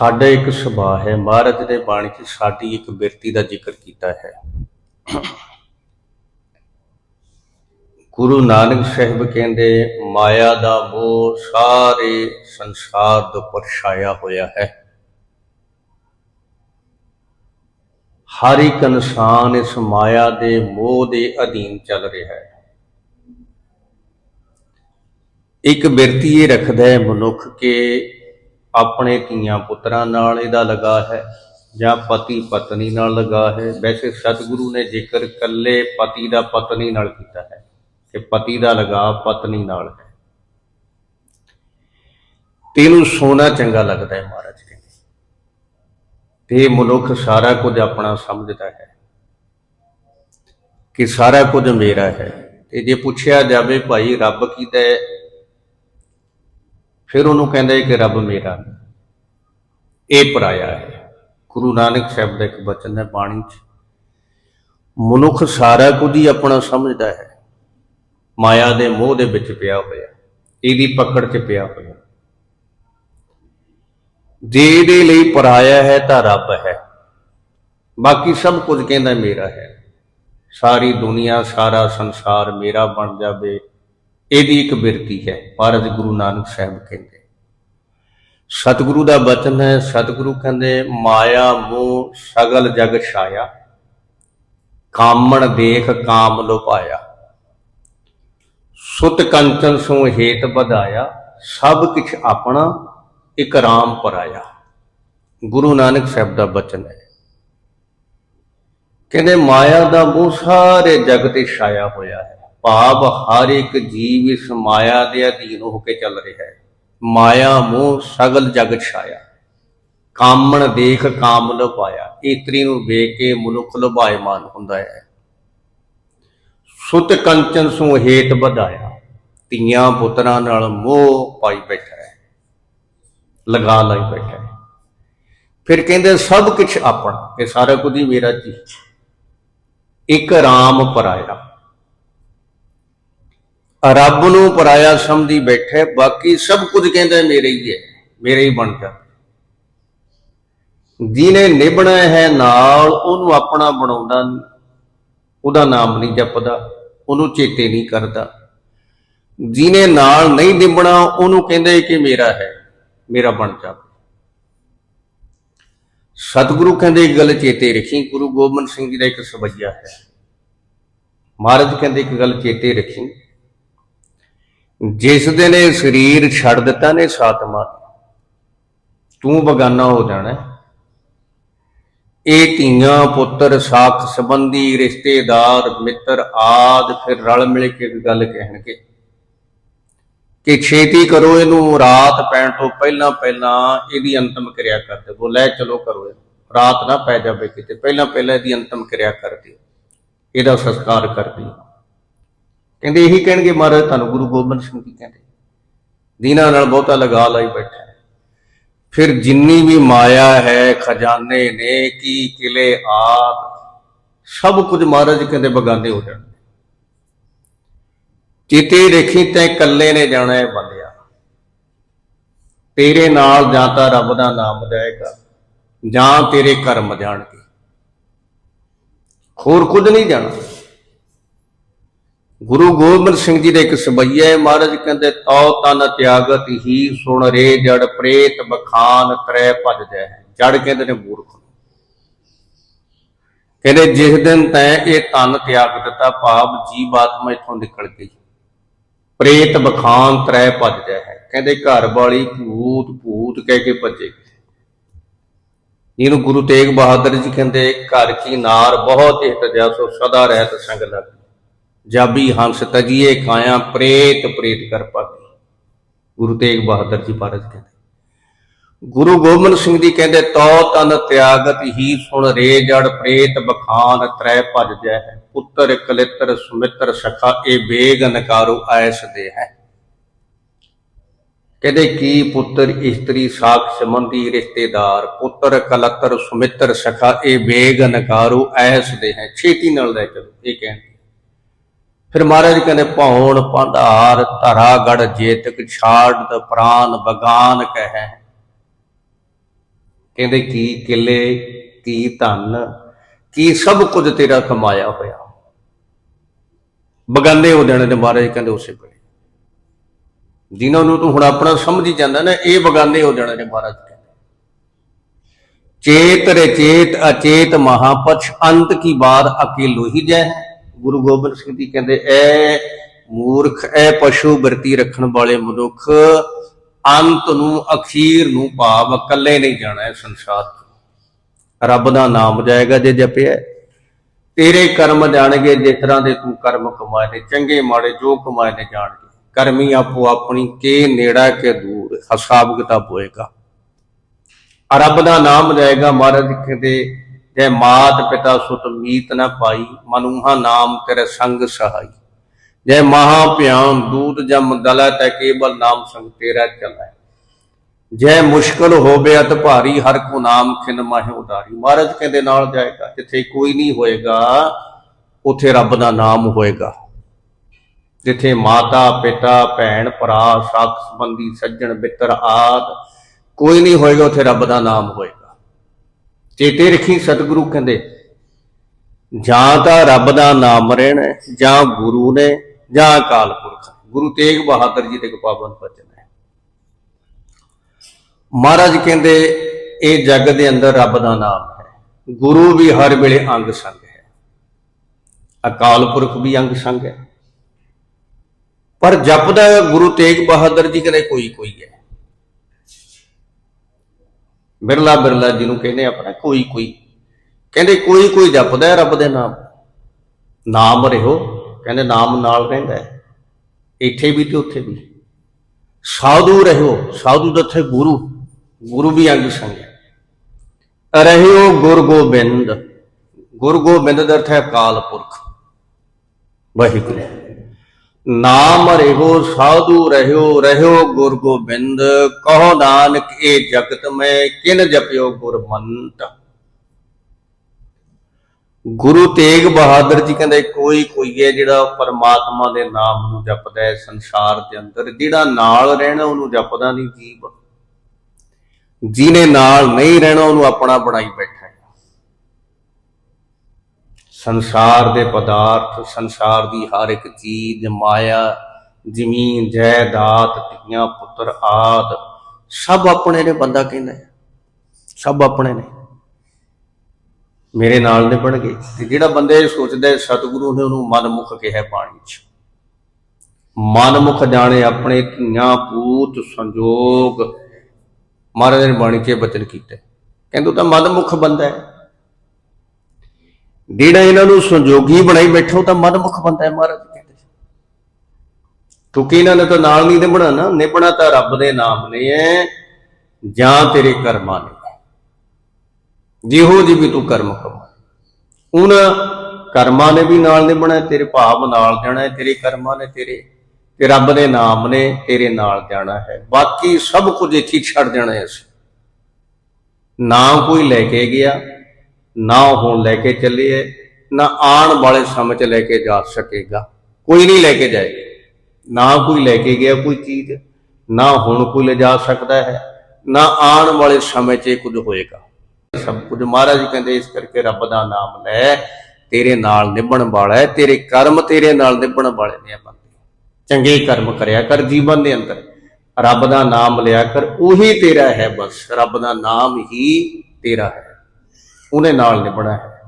ਸਾਡਾ ਇੱਕ ਸੁਭਾਅ ਹੈ। ਮਹਾਰਾਜ ਦੇ ਬਾਣੀ 'ਚ ਸਾਡੀ ਇੱਕ ਬਿਰਤੀ ਦਾ ਜ਼ਿਕਰ ਕੀਤਾ ਹੈ। ਗੁਰੂ ਨਾਨਕ ਸਾਹਿਬ ਕਹਿੰਦੇ, ਮਾਇਆ ਦਾ ਮੋਹ ਸਾਰੇ ਸੰਸਾਰ ਦੇ ਉੱਪਰ ਛਾਇਆ ਹੋਇਆ ਹੈ। ਹਰ ਇੱਕ ਇਨਸਾਨ ਇਸ ਮਾਇਆ ਦੇ ਮੋਹ ਦੇ ਅਧੀਨ ਚੱਲ ਰਿਹਾ ਹੈ। ਇੱਕ ਬਿਰਤੀ ਇਹ ਰੱਖਦਾ ਹੈ ਮਨੁੱਖ ਕੇ ਆਪਣੇ ਧੀਆਂ ਪੁੱਤਰਾਂ ਨਾਲ ਇਹਦਾ ਲਗਾ ਹੈ, ਜਾਂ ਪਤੀ ਪਤਨੀ ਨਾਲ ਲਗਾ ਹੈ। ਵੈਸੇ ਸਤਿਗੁਰੂ ਨੇ ਜ਼ਿਕਰ ਕੱਲੇ ਪਤੀ ਦਾ ਪਤਨੀ ਨਾਲ ਕੀਤਾ ਹੈ ਕਿ ਪਤੀ ਦਾ ਲਗਾ ਪਤਨੀ ਨਾਲ ਹੈ। ਤੈਨੂੰ ਸੋਨਾ ਚੰਗਾ ਲੱਗਦਾ ਹੈ ਮਹਾਰਾਜ ਕਹਿੰਦੇ ਤੇ ਮਨੁੱਖ ਸਾਰਾ ਕੁਝ ਆਪਣਾ ਸਮਝਦਾ ਹੈ ਕਿ ਸਾਰਾ ਕੁਝ ਮੇਰਾ ਹੈ। ਤੇ ਜੇ ਪੁੱਛਿਆ ਜਾਵੇ ਭਾਈ ਰੱਬ ਕਿਹਦਾ ਹੈ ਫਿਰ ਉਹਨੂੰ ਕਹਿੰਦਾ ਹੈ ਕਿ ਰੱਬ ਮੇਰਾ, ਇਹ ਪਰਾਇਆ ਹੈ। ਗੁਰੂ ਨਾਨਕ ਸਾਹਿਬ ਦਾ ਇੱਕ ਬਚਨ ਹੈ ਬਾਣੀ 'ਚ। ਮਨੁੱਖ ਸਾਰਾ ਕੁਝ ਹੀ ਆਪਣਾ ਸਮਝਦਾ ਹੈ। ਮਾਇਆ ਦੇ ਮੋਹ ਦੇ ਵਿੱਚ ਪਿਆ ਹੋਇਆ, ਇਹਦੀ ਪਕੜ 'ਚ ਪਿਆ ਹੋਇਆ। ਜੇ ਇਹਦੇ ਲਈ ਪਰਾਇਆ ਹੈ ਤਾਂ ਰੱਬ ਹੈ। ਬਾਕੀ ਸਭ ਕੁਝ ਕਹਿੰਦਾ ਮੇਰਾ ਹੈ। ਸਾਰੀ ਦੁਨੀਆ, ਸਾਰਾ ਸੰਸਾਰ ਮੇਰਾ ਬਣ ਜਾਵੇ। ਇਹਦੀ ਇੱਕ ਬਿਰਤੀ ਹੈ ਮਹਾਰਾਜ ਗੁਰੂ ਨਾਨਕ ਸਾਹਿਬ ਕਹਿੰਦੇ। ਸਤਿਗੁਰੂ ਦਾ ਬਚਨ ਹੈ, ਸਤਿਗੁਰੂ ਕਹਿੰਦੇ, ਮਾਇਆ, ਮੋਹ, ਸਗਲ ਜਗ ਛਾਇਆ। ਕਾਮਣ ਦੇਖ ਕਾਮ ਲੋਪਾਇਆ ਸੁਤ ਕੰਚਨ ਸੋ ਹੇਤ ਵਧਾਇਆ। ਸਭ ਕੁਛ ਆਪਣਾ ਇਕ ਰਾਮ ਪਰਾਇਆ। ਗੁਰੂ ਨਾਨਕ ਸਾਹਿਬ ਦਾ ਬਚਨ ਹੈ। ਕਹਿੰਦੇ, ਮਾਇਆ ਦਾ ਮੋਹ ਸਾਰੇ ਜਗ ਤੇ ਛਾਇਆ ਹੋਇਆ ਹੈ। ਭਾਵ ਹਰ ਇੱਕ ਜੀਵ ਇਸ ਮਾਇਆ ਦੇ ਅਧੀਨ ਹੋ ਕੇ ਚੱਲ ਰਿਹਾ ਹੈ। ਮਾਇਆ ਮੋਹ ਸਗਲ ਜਗ ਛਾਇਆ। ਕਾਮਣ ਦੇਖ ਕਾਮ ਲੁਭਾਇਆ। ਇਤਰੀ ਨੂੰ ਵੇਖ ਕੇ ਮਨੁੱਖ ਲੁਭਾਇਮਾਨ ਹੁੰਦਾ ਹੈ। ਸੁਤ ਕੰਚਨ ਸੋ ਹੇਤ ਵਧਾਇਆ। ਧੀਆਂ ਪੁੱਤਰਾਂ ਨਾਲ ਮੋਹ ਪਾਈ ਬੈਠਾ ਹੈ। ਲਗਾ ਲਈ ਬੈਠਾ ਹੈ। ਫਿਰ ਕਹਿੰਦੇ ਸਭ ਕੁਝ ਆਪਣਾ। ਇਹ ਸਾਰਾ ਕੁਝ ਹੀ ਮੇਰਾ ਜੀ। ਇੱਕ ਰਾਮ ਪਰਾਇਆ। ਰੱਬ ਨੂੰ ਪਰਾਇਆ ਸਮਝੀ ਬੈਠੇ, ਬਾਕੀ ਸਭ ਕੁਝ ਕਹਿੰਦਾ ਮੇਰੇ ਹੀ ਹੈ, ਮੇਰੇ ਹੀ ਬਣ ਜਾ। ਜਿਹਨੇ ਨਿਭਣਾ ਹੈ ਨਾਲ, ਉਹਨੂੰ ਆਪਣਾ ਬਣਾਉਂਦਾ ਉਹਦਾ ਨਾਮ ਨਹੀਂ ਜਪਦਾ, ਉਹਨੂੰ ਚੇਤੇ ਨਹੀਂ ਕਰਦਾ। ਜਿਹਨੇ ਨਾਲ ਨਹੀਂ ਨਿਭਣਾ, ਉਹਨੂੰ ਕਹਿੰਦੇ ਕਿ ਮੇਰਾ ਹੈ, ਮੇਰਾ ਬਣ ਜਾ। ਸਤਿਗੁਰੂ ਕਹਿੰਦੇ ਇੱਕ ਗੱਲ ਚੇਤੇ ਰੱਖੀ। ਗੁਰੂ ਗੋਬਿੰਦ ਸਿੰਘ ਜੀ ਦਾ ਇੱਕ ਸਵਈਆ ਹੈ। ਮਹਾਰਾਜ ਕਹਿੰਦੇ, ਇੱਕ ਗੱਲ ਚੇਤੇ ਰੱਖੀ। ਜਿਸ ਦਿਨ ਇਹ ਸਰੀਰ ਛੱਡ ਦਿੱਤਾ ਨੇ ਸਾਤਮਾ, ਤੂੰ ਬਗਾਨਾ ਹੋ ਜਾਣਾ। ਇਹ ਧੀਆਂ, ਪੁੱਤਰ, ਸਾਖ ਸੰਬੰਧੀ, ਰਿਸ਼ਤੇਦਾਰ, ਮਿੱਤਰ ਆਦ ਫਿਰ ਰਲ ਮਿਲ ਕੇ ਇੱਕ ਗੱਲ ਕਹਿਣਗੇ ਕਿ ਛੇਤੀ ਕਰੋ ਇਹਨੂੰ, ਰਾਤ ਪੈਣ ਤੋਂ ਪਹਿਲਾਂ ਪਹਿਲਾਂ ਇਹਦੀ ਅੰਤਮ ਕਿਰਿਆ ਕਰ ਦਿਓ। ਲੈ ਚਲੋ ਕਰੋ ਇਹਨੂੰ। ਰਾਤ ਨਾ ਪੈ ਜਾਵੇ ਕਿਤੇ, ਪਹਿਲਾਂ ਪਹਿਲਾਂ ਇਹਦੀ ਅੰਤਮ ਕਿਰਿਆ ਕਰ ਦਿਓ। ਇਹਦਾ ਸੰਸਕਾਰ ਕਰ ਦਿਓ। ਕਹਿੰਦੇ ਇਹੀ ਕਹਿਣਗੇ ਮਹਾਰਾਜ, ਤੁਹਾਨੂੰ ਗੁਰੂ ਗੋਬਿੰਦ ਸਿੰਘ ਜੀ ਕਹਿੰਦੇ। ਦੀਨਾ ਨਾਲ ਬਹੁਤਾ ਲਗਾ ਲਾਈ ਬੈਠਾ ਫਿਰ ਜਿੰਨੀ ਵੀ ਮਾਇਆ ਹੈ, ਖਜ਼ਾਨੇ ਨੇ, ਕੀ ਕਿਲੇ, ਆਦ, ਸਭ ਕੁਝ ਮਹਾਰਾਜ ਕਹਿੰਦੇ ਬਗਾਨੇ ਹੋ ਜਾਣ ਚਿੱਤੇ ਦੇਖੀ ਤੈ ਇਕੱਲੇ ਨੇ ਜਾਣਾ ਹੈ ਬੰਦਿਆ। ਤੇਰੇ ਨਾਲ ਜਾਂ ਤਾਂ ਰੱਬ ਦਾ ਨਾਮ ਜਾਏਗਾ, ਜਾਂ ਤੇਰੇ ਕਰਮ ਜਾਣਗੇ। ਹੋਰ ਕੁਝ ਨਹੀਂ ਜਾਣਾ। ਗੁਰੂ ਗੋਬਿੰਦ ਸਿੰਘ ਜੀ ਦੇ ਇੱਕ ਸਬਈਆ ਮਹਾਰਾਜ ਕਹਿੰਦੇ, ਤਉ ਤਨ ਤਿਆਗਤ ਹੀ ਸੁਣ ਰੇ ਜੜ ਪ੍ਰੇਤ ਬਖਾਨ ਤਰੈ ਭਜ ਜੈ ਜੜ ਕਹਿੰਦੇ ਨੇ ਮੂਰਖ ਕਹਿੰਦੇ, ਜਿਸ ਦਿਨ ਤੈ ਇਹ ਤਨ ਤਿਆਗ ਦਿੱਤਾ, ਭਾਵ ਜੀਵ ਆਤਮਾ ਇਥੋਂ ਨਿਕਲ ਗਈ। ਪ੍ਰੇਤ ਬਖਾਨ ਤਰੈ ਭਜ ਜੈ ਕਹਿੰਦੇ, ਘਰ ਵਾਲੀ ਭੂਤ ਭੂਤ ਕਹਿ ਕੇ ਭੱਜੇਗੀ ਇਹਨੂੰ ਗੁਰੂ ਤੇਗ ਬਹਾਦਰ ਜੀ ਕਹਿੰਦੇ, ਘਰ ਕੀ ਨਾਰ ਬਹੁਤ ਹਿਤ ਸੋ ਸਦਾ ਰਹਿਤ ਸੰਗ ਲੱਗ ਜਾਬੀ ਹੰਸ ਤਜੀਏ ਖਾਇਆ, ਪ੍ਰੇਤ ਪ੍ਰੇਤ ਕਰ ਪਾਤੀ। ਗੁਰੂ ਤੇਗ ਬਹਾਦਰ ਜੀ ਮਹਾਰਾਜ ਕਹਿੰਦੇ, ਗੁਰੂ ਗੋਬਿੰਦ ਸਿੰਘ ਜੀ ਕਹਿੰਦੇ, ਤਉ ਤਨ ਤਿਆਗਤ ਹੀ ਸੁਣ ਰੇ ਜੜ ਪ੍ਰੇਤ ਬਖਾਨ ਤ੍ਰੈ ਭਜ ਜੈ ਪੁੱਤਰ ਕਲਿੱਤਰ ਸੁਮਿੱਤਰ ਸਖਾ, ਇਹ ਬੇਗ ਨਕਾਰੂ ਐਸ ਦੇ ਹੈ। ਕਹਿੰਦੇ, ਕੀ ਪੁੱਤਰ ਇਸਤਰੀ ਸਾਖ ਸੰਬੰਧੀ ਰਿਸ਼ਤੇਦਾਰ, ਪੁੱਤਰ ਕਲੱਤਰ ਸੁਮਿੱਤਰ ਸਖਾ, ਇਹ ਬੇਗ ਨਕਾਰੂ ਐਸ ਦੇ ਹੈ। ਛੇਤੀ ਨਾਲ ਲੈ ਚਲੋ, ਇਹ ਕਹਿੰਦੇ ਫਿਰ ਮਹਾਰਾਜ ਕਹਿੰਦੇ, ਭੌਣ ਪੰਧਾਰ ਧਰਾ ਗੜ ਜੇਤਕ, ਛਾੜ ਦ ਪ੍ਰਾਨ, ਬਗਾਨ ਕਹੈ। ਕਹਿੰਦੇ, ਕੀ ਕਿਲੇ, ਕੀ ਧਨ, ਕੀ ਸਭ ਕੁਝ ਤੇਰਾ ਕਮਾਇਆ ਹੋਇਆ? ਬਗਾਨੇ ਹੋ ਜਾਣੇ ਨੇ ਮਹਾਰਾਜ ਕਹਿੰਦੇ ਉਸੇ ਵੇਲੇ। ਜਿਨ੍ਹਾਂ ਨੂੰ ਤੂੰ ਹੁਣ ਆਪਣਾ ਸਮਝੀ ਜਾਂਦਾ ਨਾ, ਇਹ ਬਗਾਨੇ ਹੋ ਜਾਣੇ ਨੇ ਮਹਾਰਾਜ ਕਹਿੰਦੇ। ਚੇਤ ਰਚੇਤ ਅਚੇਤ ਮਹਾਪਛ, ਅੰਤ ਕੀ ਬਾਤ ਅਕੇਲੋ ਹੀ ਜੈ? ਹੈ। ਗੁਰੂ ਗੋਬਿੰਦ ਸਿੰਘ ਜੀ ਕਹਿੰਦੇ, ਐ ਮੂਰਖ, ਐ ਪਸ਼ੂ ਵਰਤੀ ਰੱਖਣ ਵਾਲੇ ਮਨੁੱਖ ਅੰਤ ਨੂੰ, ਅਖੀਰ ਨੂੰ ਭਾਵ ਇਕੱਲੇ ਨਹੀਂ ਜਾਣਾ ਹੈ ਸੰਸਾਰ ਤੋਂ। ਰੱਬ ਦਾ ਨਾਮ ਜਾਏਗਾ ਜੇ ਜਪਿਆ। ਤੇਰੇ ਕਰਮ ਜਾਣਗੇ ਜਿਸ ਤਰ੍ਹਾਂ ਦੇ ਤੂੰ ਕਰਮ ਕਮਾਏ ਨੇ, ਚੰਗੇ ਮਾੜੇ ਜੋ ਕਮਾਏ ਨੇ ਜਾਣਗੇ। ਕਰਮੀ ਆਪੋ ਆਪਣੀ ਕੇ ਨੇੜਾ ਕੇ ਦੂਰ, ਹਿਸਾਬ ਕਿਤਾਬ ਹੋਏਗਾ। ਰੱਬ ਦਾ ਨਾਮ ਜਾਏਗਾ ਮਹਾਰਾਜ ਕਹਿੰਦੇ ਜੈ ਮਾਤ ਪਿਤਾ ਸੁਤ ਮੀਤ ਨ ਪਾਈ, ਮਨੂਹਾ ਨਾਮ ਤੇਰੇ ਸੰਗ ਸਹਾਈ। ਜੈ ਮਹਾ ਭਿਆਨ ਦੂਤ ਜਮ ਦਲੈ, ਤੈ ਕੇਵਲ ਨਾਮ ਸੰਗ ਤੇਰਾ ਚਲੈ। ਜੈ ਮੁਸ਼ਕਲ ਹੋਵੇ ਅਤ ਭਾਰੀ, ਹਰ ਕੋ ਨਾਮ ਖਿਨ ਮਾਹਿ ਉਦਾਰੀ ਮਹਾਰਾਜ ਕਹਿੰਦੇ, ਨਾਲ ਜਾਏਗਾ, ਜਿੱਥੇ ਕੋਈ ਨਹੀਂ ਹੋਏਗਾ, ਉਥੇ ਰੱਬ ਦਾ ਨਾਮ ਹੋਏਗਾ। ਜਿੱਥੇ ਮਾਤਾ, ਪਿਤਾ, ਭੈਣ, ਭਰਾ, ਸਾਖ ਸੰਬੰਧੀ, ਸੱਜਣ, ਮਿੱਤਰ ਆਦ ਕੋਈ ਨਹੀਂ ਹੋਏਗਾ, ਉਥੇ ਰੱਬ ਦਾ ਨਾਮ ਹੋਏਗਾ। ਚੇਤੇ ਰੱਖੀ ਸਤਿਗੁਰੂ ਕਹਿੰਦੇ, ਜਾਂ ਤਾਂ ਰੱਬ ਦਾ ਨਾਮ ਰਹਿਣਾ ਜਾਂ ਗੁਰੂ ਨੇ, ਜਾਂ ਅਕਾਲ ਪੁਰਖ। ਨੇ। ਗੁਰੂ ਤੇਗ ਬਹਾਦਰ ਜੀ ਦੇ ਪਾਵਨ ਬਚਨ ਹੈ। ਮਹਾਰਾਜ ਕਹਿੰਦੇ, ਇਹ ਜੱਗ ਦੇ ਅੰਦਰ ਰੱਬ ਦਾ ਨਾਮ ਹੈ। ਗੁਰੂ ਵੀ ਹਰ ਵੇਲੇ ਅੰਗ ਸੰਗ ਹੈ। ਅਕਾਲ ਪੁਰਖ ਵੀ ਅੰਗ ਸੰਗ ਹੈ। ਪਰ ਜਪਦਾ ਗੁਰੂ ਤੇਗ ਬਹਾਦਰ ਜੀ ਕਹਿੰਦੇ ਕੋਈ ਕੋਈ ਹੈ। ਬਿਰਲਾ ਬਿਰਲਾ ਜਿਹਨੂੰ ਕਹਿੰਦੇ ਆਪਣਾ, ਕੋਈ ਕੋਈ। ਕਹਿੰਦੇ ਕੋਈ ਕੋਈ ਜਪਦਾ ਹੈ ਰੱਬ ਦੇ ਨਾਮ। ਨਾਮ ਰਹੋ, ਕਹਿੰਦੇ ਨਾਮ ਨਾਲ ਰਹਿੰਦਾ ਹੈ। ਇੱਥੇ ਵੀ ਤੇ ਉੱਥੇ ਵੀ। ਸਾਧੂ ਰਹਿਓ ਸਾਧੂ ਦਾ ਇੱਥੇ ਗੁਰੂ ਗੁਰੂ ਵੀ ਅੰਗ ਸੰਗ। ਹੈ ਰਹਿਓ ਗੁਰ ਗੋਬਿੰਦ। ਗੁਰ ਗੋਬਿੰਦ ਦਾ ਅਰਥ ਹੈ ਅਕਾਲ ਪੁਰਖ। ਵਾਹਿਗੁਰੂ। ਨਾਮ ਰਹਿਓ, ਸਾਧੂ ਰਹਿਓ ਰਹਿਓ ਗੁਰ ਗੋਬਿੰਦ, ਕਹੋ ਨਾਨਕ ਇਹ ਜਗਤ ਮੈਂ, ਕਿਨ ਜਪਿਓ ਗੁਰਮੰਤ। ਗੁਰੂ ਤੇਗ ਬਹਾਦਰ ਜੀ ਕਹਿੰਦੇ, ਕੋਈ ਕੋਈ ਹੈ ਜਿਹੜਾ ਪਰਮਾਤਮਾ ਦੇ ਨਾਮ ਨੂੰ ਜਪਦਾ ਹੈ ਸੰਸਾਰ ਦੇ ਅੰਦਰ, ਜਿਹੜਾ ਨਾਲ ਰਹਿਣਾ ਉਹਨੂੰ ਜਪਦਾ ਨਹੀਂ ਜੀਵ। ਜਿਹਨੇ ਨਾਲ ਨਹੀਂ ਰਹਿਣਾ, ਉਹਨੂੰ ਆਪਣਾ ਬਣਾਈ ਬੈਠਾ। ਸੰਸਾਰ ਦੇ ਪਦਾਰਥ, ਸੰਸਾਰ ਦੀ ਹਰ ਇੱਕ ਚੀਜ਼, ਮਾਇਆ, ਜ਼ਮੀਨ, ਜਾਇਦਾਦ, ਧੀਆਂ, ਪੁੱਤਰ ਆਦ, ਸਭ ਆਪਣੇ ਨੇ ਬੰਦਾ ਕਹਿੰਦਾ ਸਭ ਆਪਣੇ ਨੇ। ਮੇਰੇ ਨਾਲ ਨੇ ਬਣ ਗਏ। ਤੇ ਜਿਹੜਾ ਬੰਦਾ ਇਹ ਸੋਚਦਾ ਸਤਿਗੁਰੂ ਨੇ ਉਹਨੂੰ ਮਨਮੁਖ ਕਿਹਾ ਬਾਣੀ 'ਚ। ਮਨਮੁਖ ਜਾਣੇ ਆਪਣੇ ਧੀਆਂ, ਪੂਤ, ਸੰਜੋਗ। ਮਹਾਰਾਜ ਨੇ ਬਾਣੀ 'ਚ ਇਹ ਬਚਨ ਕੀਤਾ ਕਹਿੰਦੇ ਉਹ ਤਾਂ ਮਨਮੁਖ ਬੰਦਾ ਹੈ। ਜਿਹੜਾ ਇਹਨਾਂ ਨੂੰ ਸੰਜੋਗੀ ਬਣਾਈ ਬੈਠੋ, ਉਹ ਤਾਂ ਮਨਮੁਖ ਬੰਦਾ ਹੈ ਮਹਾਰਾਜ ਕਹਿੰਦੇ ਕਿਉਂਕਿ ਇਹਨਾਂ ਨੇ ਤਾਂ ਨਾਲ ਨਹੀਂ ਨਿਭਣਾ ਨਾ, ਨਿਭਣਾ ਤਾਂ ਰੱਬ ਦੇ ਨਾਮ ਨੇ ਹੈ ਜਾਂ ਤੇਰੇ ਕਰਮਾਂ ਨੇ। ਜਿਹੋ ਜੀ ਵੀ ਤੂੰ ਕਰਮ ਕਮਾ ਉਹਨਾਂ ਕਰਮਾਂ ਨੇ ਵੀ ਨਾਲ ਨਿਭਣਾ ਤੇਰੇ ਭਾਵ ਨਾਲ ਜਾਣਾ ਹੈ, ਤੇਰੇ ਕਰਮਾਂ ਨੇ ਤੇਰੇ, ਤੇ ਰੱਬ ਦੇ ਨਾਮ ਨੇ ਤੇਰੇ ਨਾਲ ਜਾਣਾ ਹੈ। ਬਾਕੀ ਸਭ ਕੁਝ ਇੱਥੇ ਛੱਡ ਜਾਣਾ ਹੈ ਅਸੀਂ। ਨਾ ਕੋਈ ਲੈ ਕੇ ਗਿਆ ਨਾ ਹੁਣ ਲੈ ਕੇ ਚੱਲੇ ਨਾ ਆਉਣ ਵਾਲੇ ਸਮੇਂ 'ਚ ਲੈ ਕੇ ਜਾ ਸਕੇਗਾ। ਕੋਈ ਨਹੀਂ ਲੈ ਕੇ ਜਾਏਗਾ। ਨਾ ਕੋਈ ਲੈ ਕੇ ਗਿਆ ਕੋਈ ਚੀਜ਼, ਨਾ ਹੁਣ ਕੋਈ ਲੈ ਜਾ ਸਕਦਾ ਹੈ, ਨਾ ਆਉਣ ਵਾਲੇ ਸਮੇਂ 'ਚ ਇਹ ਕੁਝ ਹੋਏਗਾ। ਸਭ ਕੁਝ ਮਹਾਰਾਜ ਕਹਿੰਦੇ ਇਸ ਕਰਕੇ ਰੱਬ ਦਾ ਨਾਮ ਲੈ, ਤੇਰੇ ਨਾਲ ਨਿਭਣ ਵਾਲਾ ਹੈ, ਤੇਰੇ ਕਰਮ ਤੇਰੇ ਨਾਲ ਨਿਭਣ ਵਾਲੇ ਨੇ ਆ ਬੰਦੇ। ਚੰਗੇ ਕਰਮ ਕਰਿਆ ਕਰ ਜੀਵਨ ਦੇ ਅੰਦਰ। ਰੱਬ ਦਾ ਨਾਮ ਲਿਆ ਕਰ, ਉਹੀ ਤੇਰਾ ਹੈ ਬਸ। ਰੱਬ ਦਾ ਨਾਮ ਹੀ ਤੇਰਾ ਹੈ। ਉਹਨੇ ਨਾਲ ਨਿਭਣਾ ਹੈ।